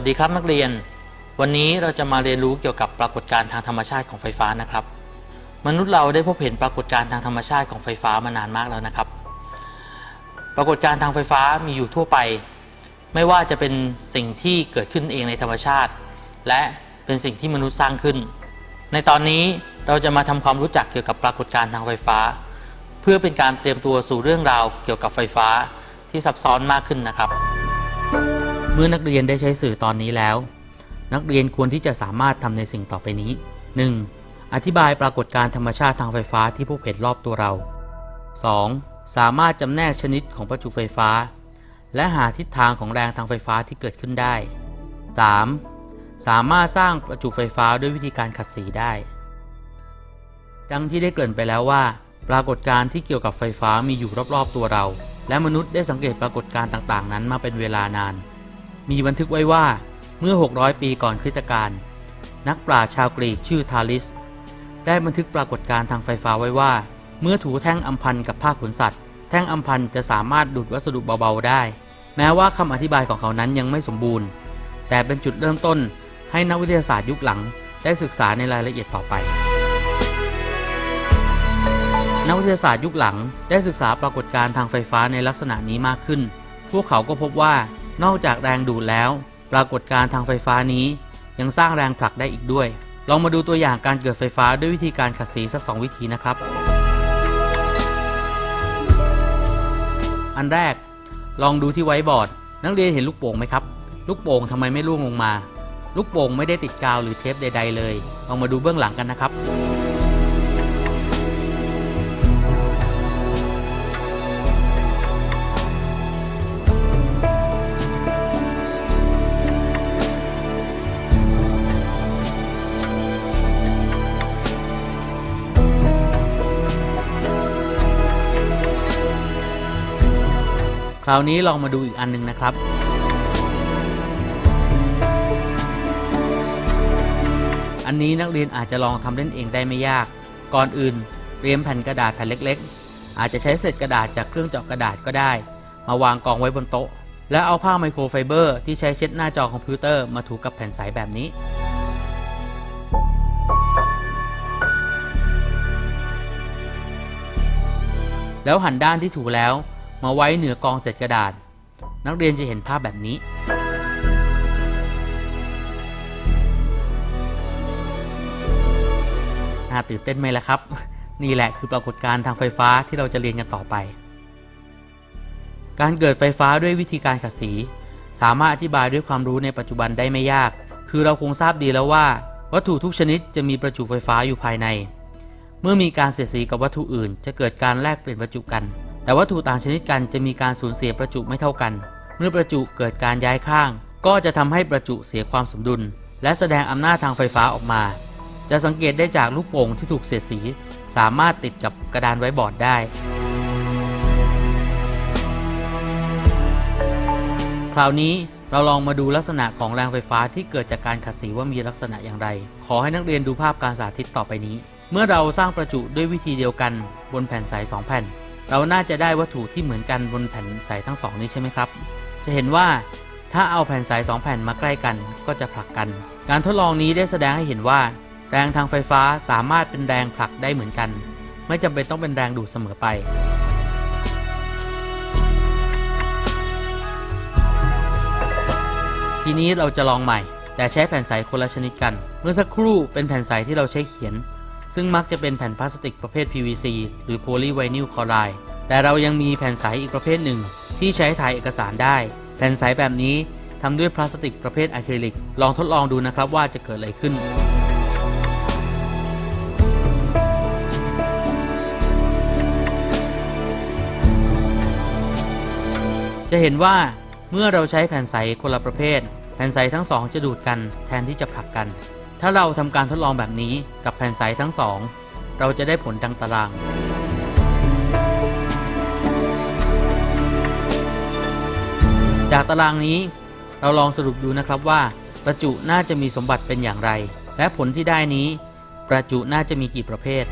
สวัสดีครับนักเรียน วันนี้เราจะมาเรียนรู้เกี่ยวกับปรากฏการณ์ทางธรรมชาติของไฟฟ้านะครับ มนุษย์เราได้พบเห็นปรากฏการณ์ทางธรรมชาติของไฟฟ้ามานานมากแล้วนะครับ ปรากฏการณ์ทางไฟฟ้ามีอยู่ทั่วไป ไม่ว่าจะเป็นสิ่งที่เกิดขึ้นเองในธรรมชาติ และเป็นสิ่งที่มนุษย์สร้างขึ้น ในตอนนี้เราจะมาทำความรู้จักเกี่ยวกับปรากฏการณ์ทางไฟฟ้า เพื่อเป็นการเตรียมตัวสู่เรื่องราวเกี่ยวกับไฟฟ้าที่ซับซ้อนมากขึ้นนะครับ มื่อนักเรียนได้ใช้สื่อตอนนี้แล้ว นักเรียนควรที่จะสามารถทำในสิ่งต่อไปนี้ 1. อธิบายปรากฏการธรรมชาติทางไฟฟ้าที่พบเห็นรอบตัวเรา 2. สามารถจำแนกชนิดของประจุไฟฟ้า และหาทิศทางของแรงทางไฟฟ้าที่เกิดขึ้นได้ 3. สามารถสร้างประจุไฟฟ้าด้วยวิธีการขัดสีได้ ดังที่ได้เกริ่นไปแล้วว่า ปรากฏการณ์ที่เกี่ยวกับไฟฟ้ามีอยู่รอบๆตัวเรา และมนุษย์ได้สังเกตปรากฏการณ์ต่างๆ นั้นมาเป็นเวลานาน มีบันทึกไว้ว่าเมื่อ 600 ปีก่อนคริสตกาลนักปราชญ์ชาวกรีกชื่อทาลิส ได้บันทึกปรากฏการณ์ทางไฟฟ้าไว้ว่า เมื่อถูแท่งอัมพันกับผ้าขนสัตว์ แท่งอัมพันจะสามารถดูดวัสดุเบาๆได้ แม้ว่าคำอธิบายของเขานั้นยังไม่สมบูรณ์ แต่เป็นจุดเริ่มต้นให้นักวิทยาศาสตร์ยุคหลัง ได้ศึกษาในรายละเอียดต่อไป นักวิทยาศาสตร์ยุคหลังได้ศึกษาปรากฏการณ์ทางไฟฟ้าในลักษณะนี้มากขึ้น พวกเขาก็พบว่า นอกจากแรงดูดแล้ว ปรากฏการทางไฟฟ้านี้ยังสร้างแรงผลักได้อีกด้วย ลองมาดูตัวอย่างการเกิดไฟฟ้าด้วยวิธีการขัดสีสักสองวิธีนะครับ อันแรกลองดูที่ไวบอร์ด นักเรียนเห็นลูกโป่งไหมครับ ลูกโป่งทำไมไม่ร่วงลงมา ลูกโป่งไม่ได้ติดกาวหรือเทปใด ๆ เลยลองมาดูเบื้องหลังกันนะครับ ราวนี้ลองมาดูอีกอันหนึงนะครับอันนี้นักเรียนอาจจะลองทำเล่นเองได้ไม่ยาก ก่อนอื่นเตรียมแผ่นกระดาษแผ่นเล็กๆ อาจจะใช้เศษกระดาษจากเครื่องเจาะกระดาษก็ได้ มาวางกองไว้บนโต๊ะ แล้วเอาผ้าไมโครไฟเบอร์ที่ใช้เช็ดหน้าจอคอมพิวเตอร์มาถูกับแผ่นใสแบบนี้ แล้วหันด้านที่ถูแล้ว มาไว้เหนือกองเศษกระดาษ นักเรียนจะเห็นภาพแบบนี้ น่าตื่นเต้นไหมล่ะครับ นี่แหละคือปรากฏการณ์ทางไฟฟ้าที่เราจะเรียนกันต่อไป การเกิดไฟฟ้าด้วยวิธีการขัดสี สามารถอธิบายด้วยความรู้ในปัจจุบันได้ไม่ยาก คือเราคงทราบดีแล้วว่า วัตถุทุกชนิดจะมีประจุไฟฟ้าอยู่ภายใน เมื่อมีการเสียดสีกับวัตถุอื่น จะเกิดการแลกเปลี่ยนประจุกัน แต่วัตถุต่างชนิดกันจะมีการสูญเสียประจุไม่เท่ากัน เมื่อประจุเกิดการย้ายข้าง ก็จะทำให้ประจุเสียความสมดุล และแสดงอำนาจทางไฟฟ้าออกมา จะสังเกตได้จากลูกโป่งที่ถูกเสียดสี สามารถติดกับกระดานไว้บอร์ดได้คราวนี้เราลองมาดูลักษณะของแรงไฟฟ้าที่เกิดจากการขัดสีว่ามีลักษณะอย่างไร ขอให้นักเรียนดูภาพการสาธิตต่อไปนี้ เมื่อเราสร้างประจุด้วยวิธีเดียวกันบนแผ่นใสสองแผ่น เราน่าจะได้วัตถุที่เหมือนกันบนแผ่นใสทั้งสองนี้ใช่ไหมครับ จะเห็นว่าถ้าเอาแผ่นสสองแผ่นมาใกล้กันก็จะผลักกัน การทดลองนี้ได้แสดงให้เห็นว่า แรงทางไฟฟ้าสามารถเป็นแรงผลักได้เหมือนกัน ไม่จำเป็นต้องเป็นแรงดูดเสมอไป ทีนี้เราจะลองใหม่ แต่ใช้แผ่นใสคนละชนิดกัน เมื่อสักครู่เป็นแผ่นใสที่เราใช้เขียน ซึ่งมักจะเป็นแผ่นพลาสติกประเภท PVC หรือโพลีไวนิลคลอไรด์แต่เรายังมีแผ่นใสอีกประเภทหนึ่ง ที่ใช้ถ่ายเอกสารได้ แผ่นใสแบบนี้ทำด้วยพลาสติกประเภทอะคริลิก ลองทดลองดูนะครับว่าจะเกิดอะไรขึ้นจะเห็นว่าเมื่อเราใช้แผ่นใสคนละประเภท แผ่นใสทั้งสองจะดูดกันแทนที่จะผลักกัน ถ้าเราทำการทดลองแบบนี้กับแผ่นใสทั้งสอง เราจะได้ผลดังตาราง จากตารางนี้เราลองสรุปดูนะครับว่า ประจุน่าจะมีสมบัติเป็นอย่างไร และผลที่ได้นี้ ประจุน่าจะมีกี่ประเภท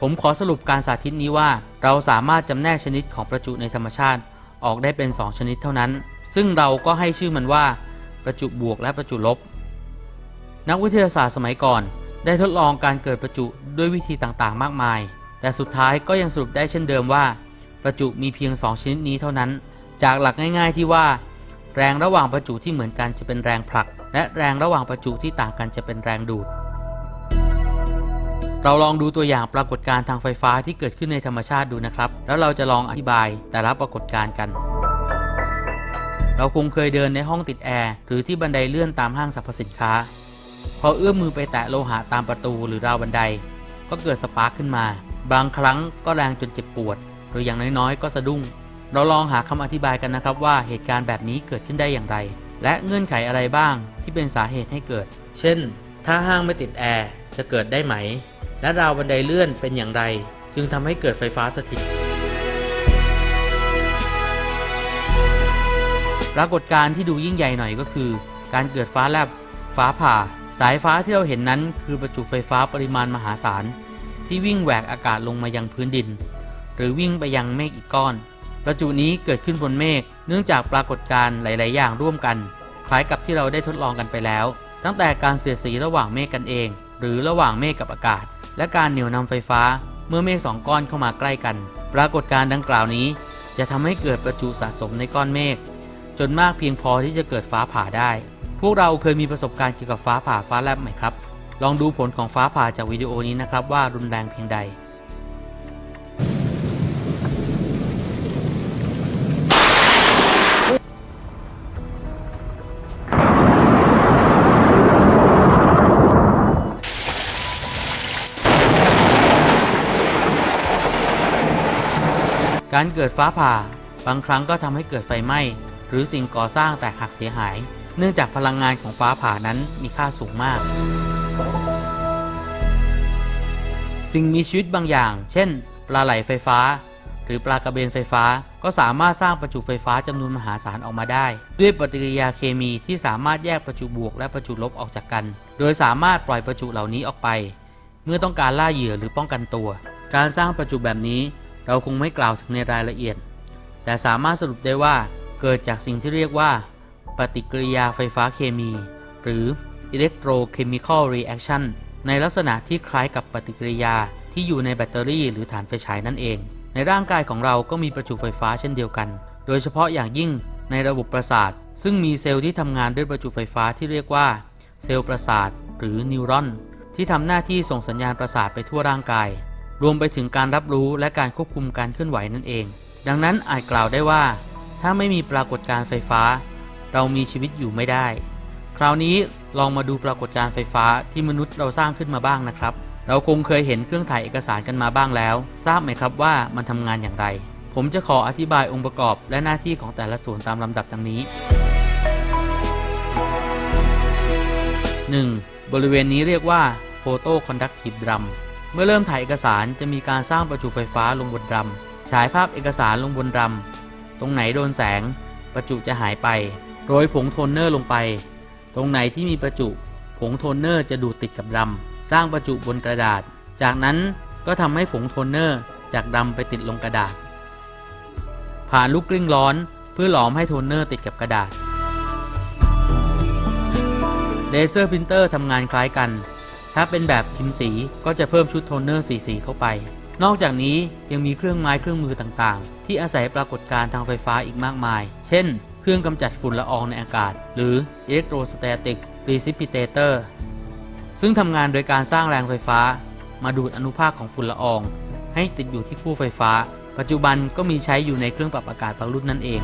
ผมขอสรุปการสาธิตนี้ว่า เราสามารถจำแนกชนิดของประจุในธรรมชาติออกได้เป็น 2 ชนิดเท่านั้น ซึ่งเราก็ให้ชื่อมันว่า ประจุบวกและประจุลบ นักวิทยาศาสตร์สมัยก่อน ได้ทดลองการเกิดประจุด้วยวิธีต่างๆ มากมาย แต่สุดท้ายก็ยังสรุปได้เช่นเดิมว่า ประจุมีเพียง 2 ชนิดนี้เท่านั้น จากหลักง่ายๆที่ว่า แรงระหว่างประจุที่เหมือนกันจะเป็นแรงผลัก และแรงระหว่างประจุที่ต่างกันจะเป็นแรงดูด เราลองดูตัวอย่างปรากฏการณ์ทางไฟฟ้าที่เกิดขึ้นในธรรมชาติดูนะครับ แล้วเราจะลองอธิบายแต่ละปรากฏการณ์กัน เราคงเคยเดินในห้องติดแอร์หรือที่บันไดเลื่อนตามห้างสรรพสินค้า พอเอื้อมมือไปแตะโลหะตามประตูหรือราวบันได ก็เกิดสปาร์คขึ้นมา บางครั้งก็แรงจนเจ็บปวด หรืออย่างน้อยๆ ก็สะดุ้ง เราลองหาคำอธิบายกันนะครับว่าเหตุการณ์แบบนี้เกิดขึ้นได้อย่างไร และเงื่อนไขอะไรบ้างที่เป็นสาเหตุให้เกิด เช่น ถ้าห้างไม่ติดแอร์จะเกิดได้ไหม และราวบันไดเลื่อนเป็นอย่างไร จึงทำให้เกิดไฟฟ้าสถิต ปรากฏการณ์ที่ดูยิ่งใหญ่หน่อยก็คือ การเกิดฟ้าแลบ ฟ้าผ่า สายฟ้าที่เราเห็นนั้น คือประจุไฟฟ้าปริมาณมหาศาล ที่วิ่งแหวกอากาศลงมายังพื้นดิน หรือวิ่งไปยังเมฆอีกก้อน ประจุนี้เกิดขึ้นบนเมฆเนื่องจากปรากฏการณ์หลาย ๆ อย่างร่วมกัน คล้ายกับที่เราได้ทดลองกันไปแล้ว ตั้งแต่การเสียดสีระหว่างเมฆกันเอง หรือระหว่างเมฆกับอากาศ และการเหนี่ยวนำไฟฟ้าเมื่อเมฆสองก้อนเข้ามาใกล้กัน ปรากฏการณ์ดังกล่าวนี้ จะทำให้เกิดประจุสะสมในก้อนเมฆจนมากเพียงพอที่จะเกิดฟ้าผ่าได้ พวกเราเคยมีประสบการณ์เกี่ยวกับฟ้าผ่าฟ้าแลบไหมครับ ลองดูผลของฟ้าผ่าจากวิดีโอนี้นะครับว่ารุนแรงเพียงใด การเกิดฟ้าผ่า บางครั้งก็ทำให้เกิดไฟไหม้ หรือสิ่งก่อสร้างแตกหักเสียหาย เนื่องจากพลังงานของฟ้าผ่านั้นมีค่าสูงมาก สิ่งมีชีวิตบางอย่าง เช่น ปลาไหลไฟฟ้า หรือปลากระเบนไฟฟ้า ก็สามารถสร้างประจุไฟฟ้าจำนวนมหาศาลออกมาได้ ด้วยปฏิกิริยาเคมีที่สามารถแยกประจุบวกและประจุลบออกจากกัน โดยสามารถปล่อยประจุเหล่านี้ออกไป เมื่อต้องการล่าเหยื่อหรือป้องกันตัว การสร้างประจุแบบนี้ เราคงไม่กล่าวถึงในรายละเอียด แต่สามารถสรุปได้ว่าเกิดจากสิ่งที่เรียกว่า ปฏิกิริยาไฟฟ้าเคมี หรือ electrochemical reaction ในลักษณะที่คล้ายกับปฏิกิริยาที่อยู่ในแบตเตอรี่หรือฐานไฟฉายนั่นเอง ในร่างกายของเราก็มีประจุไฟฟ้าเช่นเดียวกัน โดยเฉพาะอย่างยิ่งในระบบประสาท ซึ่งมีเซลล์ที่ทำงานด้วยประจุไฟฟ้าที่เรียกว่า เซลล์ประสาท หรือนิวรอน ที่ทำหน้าที่ส่งสัญญาณประสาทไปทั่วร่างกาย รวมไปถึงการรับรู้และการควบคุมการเคลื่อนไหวนั่นเอง ดังนั้นอาจกล่าวได้ว่า ถ้าไม่มีปรากฏการณ์ไฟฟ้า เรามีชีวิตอยู่ไม่ได้ คราวนี้ลองมาดูปรากฏการณ์ไฟฟ้าที่มนุษย์เราสร้างขึ้นมาบ้างนะครับ เราคงเคยเห็นเครื่องถ่ายเอกสารกันมาบ้างแล้ว ทราบไหมครับว่ามันทำงานอย่างไร ผมจะขออธิบายองค์ประกอบและหน้าที่ของแต่ละส่วนตามลำดับดังนี้ 1. บริเวณนี้เรียกว่า Photo Conductive Drum เมื่อเริ่มถ่ายเอกสารจะมีการสร้างประจุไฟฟ้าลงบนดรัมฉายภาพเอกสารลงบนดรัมตรงไหนโดนแสง ประจุจะหายไป โรยผงโทนเนอร์ลงไป ตรงไหนที่มีประจุ ผงโทนเนอร์จะดูดติดกับดรัมสร้างประจุบนกระดาษ จากนั้นก็ทำให้ผงโทนเนอร์จากดรัมไปติดลงกระดาษ ผ่านลูกกลิ้งร้อนเพื่อหลอมให้โทนเนอร์ติดกับกระดาษเลเซอร์พิมพ์เตอร์ทำงานคล้ายกัน ถ้าเป็นแบบพิมพ์สีก็จะเพิ่มชุดโทนเนอร์สีสีเข้าไป นอกจากนี้ยังมีเครื่องไม้เครื่องมือต่างๆ ที่อาศัยปรากฏการณ์ทางไฟฟ้าอีกมากมาย เช่น เครื่องกำจัดฝุ่นละอองในอากาศ หรือ Electrostatic Precipitator ซึ่งทำงานโดยการสร้างแรงไฟฟ้า มาดูดอนุภาคของฝุ่นละออง ให้ติดอยู่ที่คู่ไฟฟ้า ปัจจุบันก็มีใช้อยู่ในเครื่องปรับอากาศบางรุ่นนั่นเอง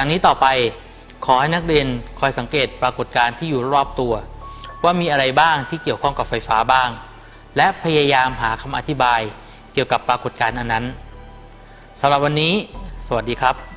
จากนี้ต่อไปขอให้นักเรียนคอยสังเกตปรากฏการณ์ที่อยู่รอบตัว ว่ามีอะไรบ้างที่เกี่ยวข้องกับไฟฟ้าบ้าง และพยายามหาคำอธิบายเกี่ยวกับปรากฏการณ์อันนั้นสำหรับวันนี้ สวัสดีครับ